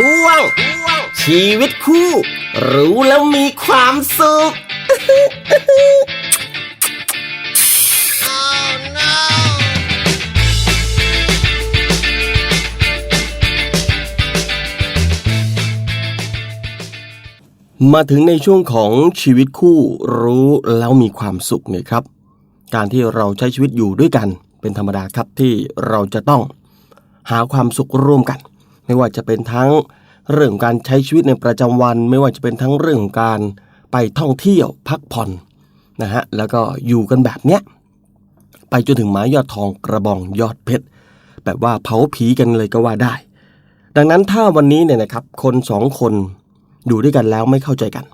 ช่วง ชีวิตคู่ รู้แล้วมีความสุข มาถึงในช่วงของชีวิตคู่รู้แล้วมีความสุขเนี่ยครับ การที่เราใช้ชีวิตอยู่ด้วยกันเป็นธรรมดาครับที่เราจะต้องหาความสุขร่วมกัน ไม่ว่าจะเป็นทั้งเรื่องการใช้ชีวิตในประจำวัน ไม่ว่าจะเป็นทั้งเรื่องของการไปท่องเที่ยวพักผ่อนนะฮะแล้วก็อยู่กันแบบเนี้ยไปจนถึงไม้ยอดทองกระบองยอดเพชรแบบว่าเผาผีกันเลยก็ว่าได้ ดังนั้นถ้าวันนี้เนี่ยนะครับคนสองคนอยู่ด้วยกันแล้วไม่เข้าใจกัน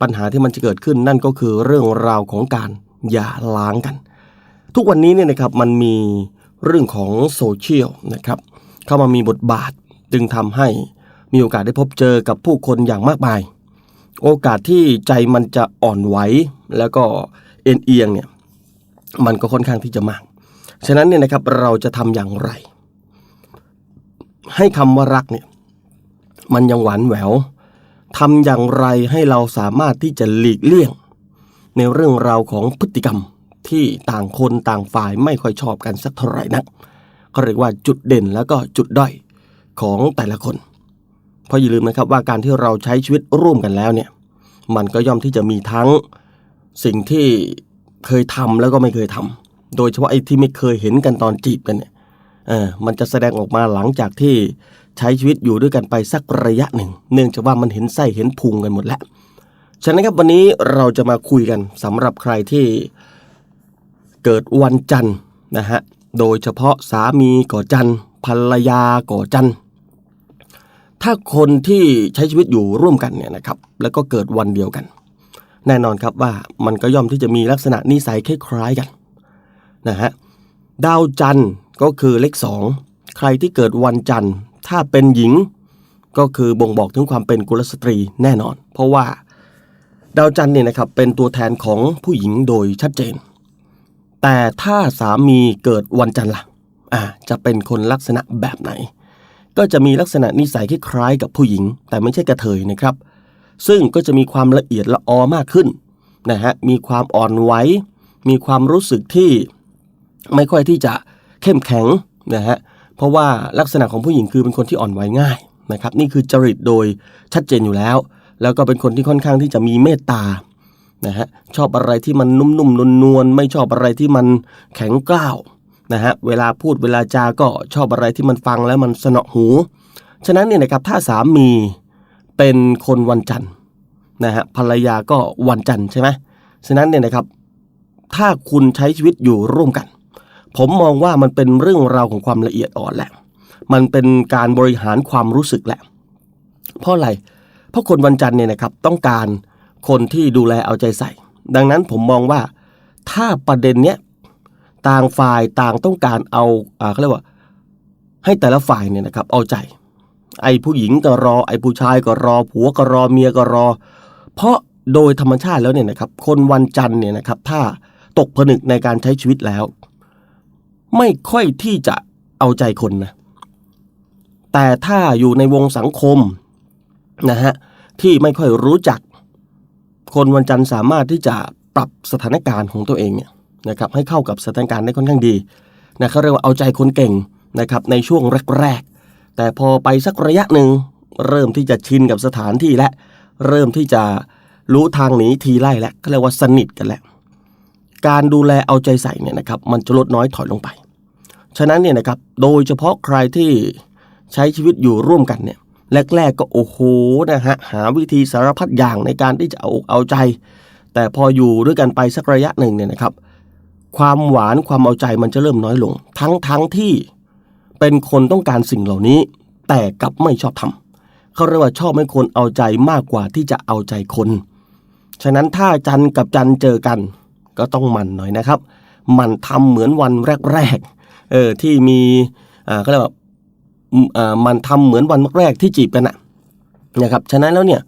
ปัญหาที่มันจะเกิดขึ้นนั่นก็คือเรื่องราวของการหย่าร้างกัน ทุกวันนี้เนี่ยนะครับมันมีเรื่องของโซเชียลนะครับเข้ามามีบทบาท จึงทำให้มีโอกาสได้พบเจอกับผู้คนอย่างมากมาย โอกาสที่ใจมันจะอ่อนไหวแล้วก็เอ็นเอียงเนี่ยมันก็ค่อนข้างที่จะมาก ฉะนั้นเนี่ยนะครับเราจะทำอย่างไร ให้คำว่ารักเนี่ยมันยังหวานแหววทำอย่างไรให้เราสามารถที่จะหลีกเลี่ยง ในเรื่องราวของพฤติกรรมที่ต่างคนต่างฝ่ายไม่ค่อยชอบกันสักเท่าไหร่นักก็เรียกว่าจุดเด่นแล้วก็จุดด้อย ของแต่ละคน เพราะอย่าลืมนะครับว่าการที่เราใช้ชีวิตร่วมกันแล้วเนี่ยมันก็ย่อมที่จะมีทั้งสิ่งที่เคยทำแล้วก็ไม่เคยทำโดยเฉพาะไอ้ที่ไม่เคยเห็นกันตอนจีบกันเนี่ยเออมันจะแสดงออกมาหลังจากที่ใช้ชีวิตอยู่ด้วยกันไปสักระยะหนึ่ง เนื่องจากว่ามันเห็นไส้เห็นพุงกันหมดแล้ว ฉะนั้นครับวันนี้เราจะมาคุยกันสำหรับใครที่เกิดวันจันทร์นะฮะ โดยเฉพาะสามีก่อจันทร์ภรรยาก่อจันทร์ ถ้าคนที่ใช้ชีวิตอยู่ร่วมกันเนี่ยนะครับแล้วก็เกิดวันเดียวกัน แน่นอนครับว่ามันก็ย่อมที่จะมีลักษณะนิสัยคล้ายๆกันนะฮะดาวจันทร์ก็คือเลขสองใครที่เกิดวันจันทร์ ถ้าเป็นหญิงก็คือบ่งบอกถึงความเป็นกุลสตรีแน่นอน เพราะว่าดาวจันทร์เนี่ยนะครับเป็นตัวแทนของผู้หญิงโดยชัดเจน แต่ถ้าสามีเกิดวันจันทร์ล่ะอ่าจะเป็นคนลักษณะแบบไหน ก็จะมีลักษณะนิสัยคล้ายกับผู้หญิง แต่ไม่ใช่กระเทยนะครับ ซึ่งก็จะมีความละเอียดละออมากขึ้นนะฮะมีความอ่อนไหวมีความรู้สึกที่ไม่ค่อยที่จะเข้มแข็งนะฮะเพราะว่าลักษณะของผู้หญิงคือเป็นคนที่อ่อนไหวง่ายนะครับ นี่คือจริตโดยชัดเจนอยู่แล้ว แล้วก็เป็นคนที่ค่อนข้างที่จะมีเมตตานะฮะชอบอะไรที่มันนุ่มๆนวลๆไม่ชอบอะไรที่มันแข็งกร้าว นะฮะเวลาพูดเวลาจาก็ชอบอะไรที่มันฟังแล้วมันสนอหู ฉะนั้นเนี่ยนะครับถ้าสามีเป็นคนวันจันทร์นะฮะภรรยาก็วันจันทร์ใช่ไหมฉะนั้นเนี่ยนะครับถ้าคุณใช้ชีวิตอยู่ร่วมกัน ผมมองว่ามันเป็นเรื่องราวของความละเอียดอ่อนแหละ มันเป็นการบริหารความรู้สึกแหละ เพราะอะไร เพราะคนวันจันทร์เนี่ยนะครับต้องการคนที่ดูแลเอาใจใส่ ดังนั้นผมมองว่าถ้าประเด็นเนี้ย ต่างฝ่ายต่างต้องการเอาอ่าเขาเรียกว่า ให้แต่ละฝ่ายเนี่ยนะครับ เอาใจ ไอ้ผู้หญิงก็รอ ไอ้ผู้ชายก็รอ ผัวก็รอเมียก็รอ เพราะโดยธรรมชาติแล้วเนี่ยนะครับ คนวันจันทร์เนี่ยนะครับ ถ้าตกผนึกในการใช้ชีวิตแล้ว ไม่ค่อยที่จะเอาใจคนนะแต่ถ้าอยู่ในวงสังคมนะฮะที่ไม่ค่อยรู้จัก คนวันจันทร์สามารถที่จะปรับสถานการณ์ของตัวเองเนี่ย นะครับให้เข้ากับสถานการณ์ได้ค่อนข้างดีนะเขาเรียกว่าเอาใจคนเก่งนะครับในช่วงแรกๆ แต่พอไปสักระยะหนึ่งเริ่มที่จะชินกับสถานที่และ เริ่มที่จะรู้ทางหนีทีไล่แล้วก็เรียกว่าสนิทกันแล้วการดูแลเอาใจใส่เนี่ยนะครับมันจะลดน้อยถอยลงไป ฉะนั้นเนี่ยนะครับโดยเฉพาะใครที่ใช้ชีวิตอยู่ร่วมกันเนี่ยแรกๆก็โอ้โหนะฮะหาวิธีสารพัดอย่างในการที่จะเอาอกเอาใจ แต่พออยู่ด้วยกันไปสักระยะหนึ่งเนี่ยนะครับ ความหวานความเอาใจมันจะเริ่มน้อยลง ทั้งทั้งที่เป็นคนต้องการสิ่งเหล่านี้ แต่กลับไม่ชอบทำเขาเรียกว่าชอบให้คนเอาใจมากกว่าที่จะเอาใจคน ฉะนั้นถ้าจันกับจันเจอกัน ก็ต้องหมันหน่อยนะครับหมันทำเหมือนวันแรกๆเออที่มีอ่าเขาเรียกว่าอ่ามันทำเหมือนวันแรกที่จีบกันนะนะครับฉะนั้นแล้วเนี่ย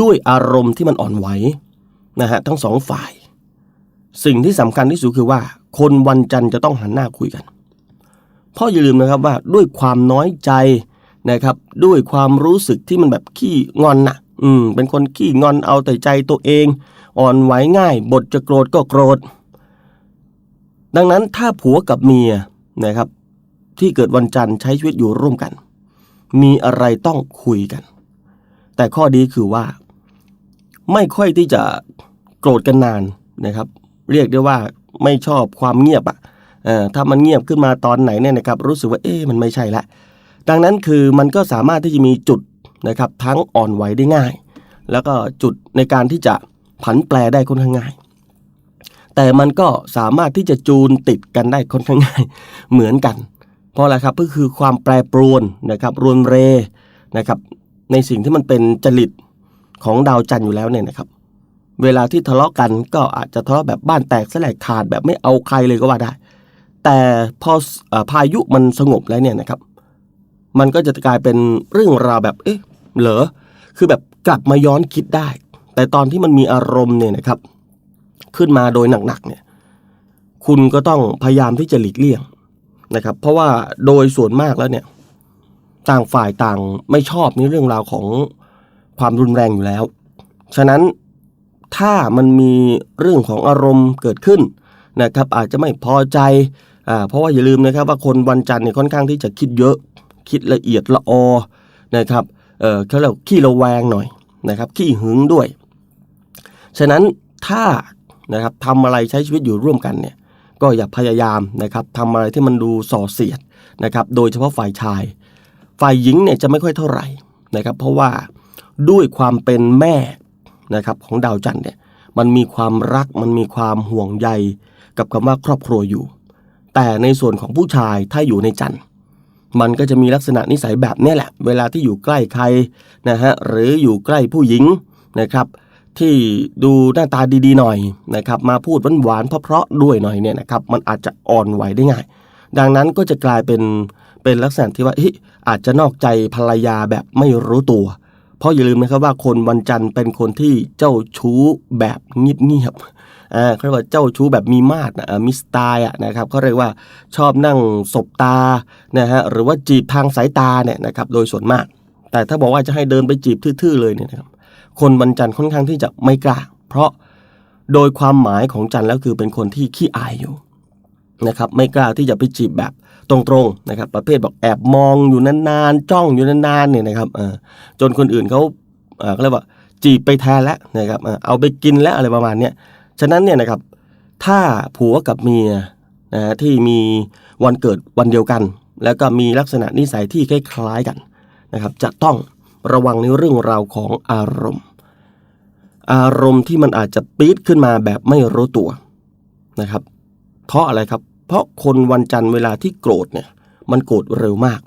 ด้วยอารมณ์ที่มันอ่อนไหวนะฮะทั้งสองฝ่าย สิ่งที่สำคัญที่สุดคือว่า คนวันจันทร์จะต้องหันหน้าคุยกัน เพราะอย่าลืมนะครับว่าด้วยความน้อยใจนะครับ ด้วยความรู้สึกที่มันแบบขี้งอนน่ะ อืม เป็นคนขี้งอนเอาแต่ใจตัวเอง อ่อนไหวง่าย บทจะโกรธก็โกรธ ดังนั้นถ้าผัวกับเมียนะครับ ที่เกิดวันจันทร์ใช้ชีวิตอยู่ร่วมกัน มีอะไรต้องคุยกัน แต่ข้อดีคือว่า ไม่ค่อยที่จะโกรธกันนานนะครับ เรียกได้ว่าไม่ชอบความเงียบอะเอะถ้ามันเงียบขึ้นมาตอนไหนเนี่ยนะครับรู้สึกว่าเอ๊ะมันไม่ใช่ละดังนั้นคือมันก็สามารถที่จะมีจุดนะครับทั้งอ่อนไหวได้ง่าย แล้วก็จุดในการที่จะผันแปรได้ค่อนข้างง่าย แต่มันก็สามารถที่จะจูนติดกันได้ค่อนข้างง่ายเหมือนกัน เพราะอะไรครับก็คือความแปรปรวนนะครับรวนเรนะครับในสิ่งที่มันเป็นจริตของดาวจันทร์อยู่แล้วเนี่ยนะครับ เวลาที่ทะเลาะกันก็อาจจะทะเลาะแบบบ้านแตกสลายขาดแบบไม่เอาใครเลยก็ว่าได้ แต่พออพายุมันสงบแล้วเนี่ยนะครับ มันก็จะกลายเป็นเรื่องราวแบบเอ๊ะเหรอคือแบบกลับมาย้อนคิดได้ แต่ตอนที่มันมีอารมณ์เนี่ยนะครับ ขึ้นมาโดยหนักๆเนี่ยคุณก็ต้องพยายามที่จะหลีกเลี่ยงนะครับ เพราะว่าโดยส่วนมากแล้วเนี่ยต่างฝ่ายต่างไม่ชอบในเรื่องราวของความรุนแรงอยู่แล้ว ฉะนั้น ถ้ามันมีเรื่องของอารมณ์เกิดขึ้นนะครับอาจจะไม่พอใจอเพราะว่าอย่าลืมนะครับว่าคนวันจันทร์เนี่ยค่อนข้างที่จะคิดเยอะ คิดละเอียดละออนะครับเออเขาเรียกขี้ระแวงหน่อยนะครับขี้หึงด้วย ฉะนั้นถ้านะครับทำอะไรใช้ชีวิตอยู่ร่วมกันเนี่ยก็อย่าพยายามนะครับทำอะไรที่มันดูส่อเสียดนะครับโดยเฉพาะฝ่ายชาย ฝ่ายหญิงเนี่ยจะไม่ค่อยเท่าไหร่นะครับเพราะว่าด้วยความเป็นแม่ นะครับของดาวจันทร์เนี่ยมันมีความรักมันมีความห่วงใยกับคำว่าครอบครัวอยู่ แต่ในส่วนของผู้ชายถ้าอยู่ในจันทร์มันก็จะมีลักษณะนิสัยแบบนี้แหละ เวลาที่อยู่ใกล้ใครนะฮะหรืออยู่ใกล้ผู้หญิงนะครับ ที่ดูหน้าตาดีๆหน่อยนะครับ มาพูดหวานๆเพราะๆด้วยหน่อยเนี่ยนะครับ มันอาจจะอ่อนไหวได้ง่าย ดังนั้นก็จะกลายเป็นเป็นลักษณะที่ว่าเฮ้ยอาจจะนอกใจภรรยาแบบไม่รู้ตัว เพราะอย่าลืมนะครับว่าคนวันจันทร์เป็นคนที่เจ้าชู้แบบเงียบๆอ่าเขาเรียกว่าเจ้าชู้แบบมีมาดนะมีสไตล์นะครับเขาเรียกว่าชอบนั่งสบตานะฮะหรือว่าจีบทางสายตาเนี่ยนะครับโดยส่วนมาก แต่ถ้าบอกว่าจะให้เดินไปจีบทื่อๆเลยเนี่ยนะครับคนวันจันทร์ค่อนข้างที่จะไม่กล้า เพราะโดยความหมายของจันทร์แล้วคือเป็นคนที่ขี้อายอยู่นะครับไม่กล้าที่จะไปจีบแบบ ตรงๆนะครับ ประเภทบอกแอบมองอยู่นานๆจ้องอยู่นานๆเนี่ยนะครับจนคนอื่นเขาเขาเรียกว่าจีบไปแทนแล้วนะครับเอาไปกินแล้วอะไรประมาณเนี้ยฉะนั้นเนี่ยนะครับถ้าผัวกับเมียนะที่มีวันเกิดวันเดียวกัน แล้วก็มีลักษณะนิสัยที่คล้ายๆกันนะครับ จะต้องระวังในเรื่องราวของอารมณ์ อารมณ์ที่มันอาจจะปี๊ดขึ้นมาแบบไม่รู้ตัวนะครับ เพราะอะไรครับ เพราะคนวันจันทร์เวลาที่โกรธเนี่ยมันโกรธเร็วมาก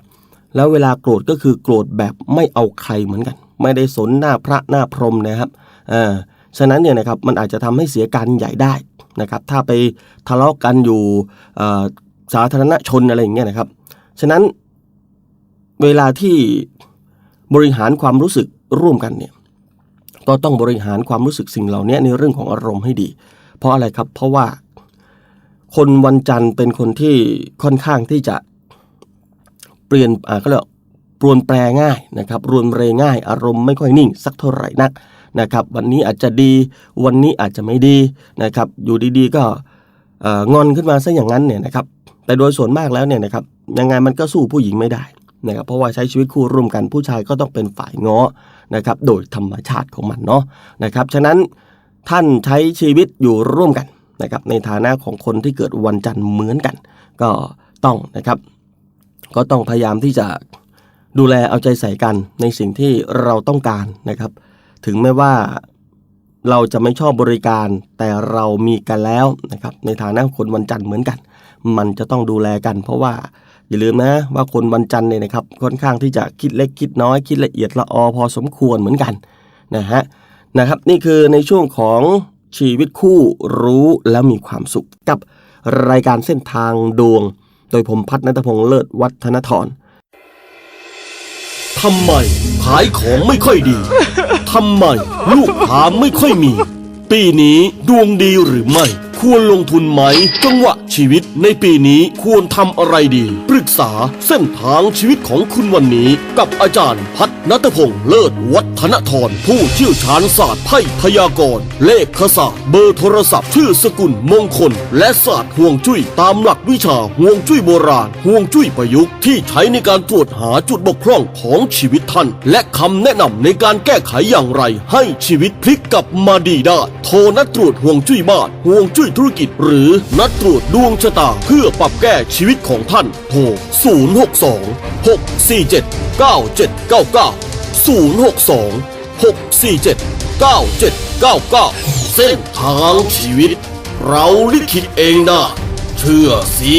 แล้วเวลาโกรธก็คือโกรธแบบไม่เอาใครเหมือนกัน ไม่ได้สนหน้าพระหน้าพรหมนะครับอ่าฉะนั้นเนี่ยนะครับมันอาจจะทำให้เสียการใหญ่ได้นะครับ ถ้าไปทะเลาะกันอยู่อ่อสาธารณชนอะไรอย่างเงี้ยนะครับ ฉะนั้นเวลาที่บริหารความรู้สึกร่วมกันเนี่ยก็ต้องบริหารความรู้สึกสิ่งเหล่านี้ในเรื่องของอารมณ์ให้ดี เพราะอะไรครับ เพราะว่า คนวันจันทร์เป็นคนที่ค่อนข้างที่จะเปลี่ยนอ่าเขาเรียกปรวนแปรง่ายนะครับรวนเรง่าย อารมณ์ไม่ค่อยนิ่ง สักเท่าไหร่นักนะครับวันนี้อาจจะดีวันนี้อาจจะไม่ดีนะครับอยู่ดีๆก็งอนขึ้นมาซะอย่างนั้นเนี่ยนะครับแต่โดยส่วนมากแล้วเนี่ยนะครับยังไงมันก็สู้ผู้หญิงไม่ได้นะครับเพราะว่าใช้ชีวิตคู่ร่วมกันผู้ชายก็ต้องเป็นฝ่ายง้อนะครับโดยธรรมชาติของมันเนาะนะครับฉะนั้นท่านใช้ชีวิตอยู่ร่วมกัน นะครับในฐานะของคนที่เกิดวันจันทร์เหมือนกัน ก็ต้องนะครับ ก็ต้องพยายามที่จะดูแลเอาใจใส่กันในสิ่งที่เราต้องการนะครับ ถึงแม้ว่าเราจะไม่ชอบบริการแต่เรามีกันแล้วนะครับในฐานะคนวันจันทร์เหมือนกัน มันจะต้องดูแลกัน เพราะว่าอย่าลืมนะว่าคนวันจันทร์เนี่ยนะครับค่อนข้างที่จะคิดเล็กคิดน้อยคิดละเอียดละออพอสมควรเหมือนกันนะฮะนะครับ นี่คือในช่วงของ ชีวิตคู่รู้แล้วมีความสุขกับรายการเส้นทางดวง โดยผมพัฒนัทพงษ์เลิศวัฒนทรทำไมขายของไม่ค่อยดี ทำไมลูกค้าไม่ค่อยมี ปีนี้ดวงดีหรือไม่ ควรลงทุนไหม จังหวะชีวิตในปีนี้ควรทำอะไรดี ปรึกษาเส้นทางชีวิตของคุณวันนี้ กับอาจารย์พัฒนัทพงษ์เลิศวัฒนทรผู้เชี่ยวชาญศาสตร์ไพ่พยากรณ์เลขศาสตร์เบอร์โทรศัพท์ชื่อสกุลมงคล และศาสตร์ห่วงจุ้ยตามหลักวิชาห่วงจุ้ยโบราณห่วงจุ้ยประยุกต์ที่ใช้ในการตรวจหาจุดบกพร่องของชีวิตท่าน และคำแนะนำในการแก้ไขอย่างไร ให้ชีวิตพลิกกลับมาดีได้โทรนัดตรวจห่วงจุ้ยบ้านห่วงจุ้ยธุรกิจหรือนัดตรวจดวงชะตาเพื่อปรับแก้ชีวิตของท่านโทร 062 647 9799 062 647 9799 เส้นทางชีวิต เราลิขิตเองนะเชื่อสิ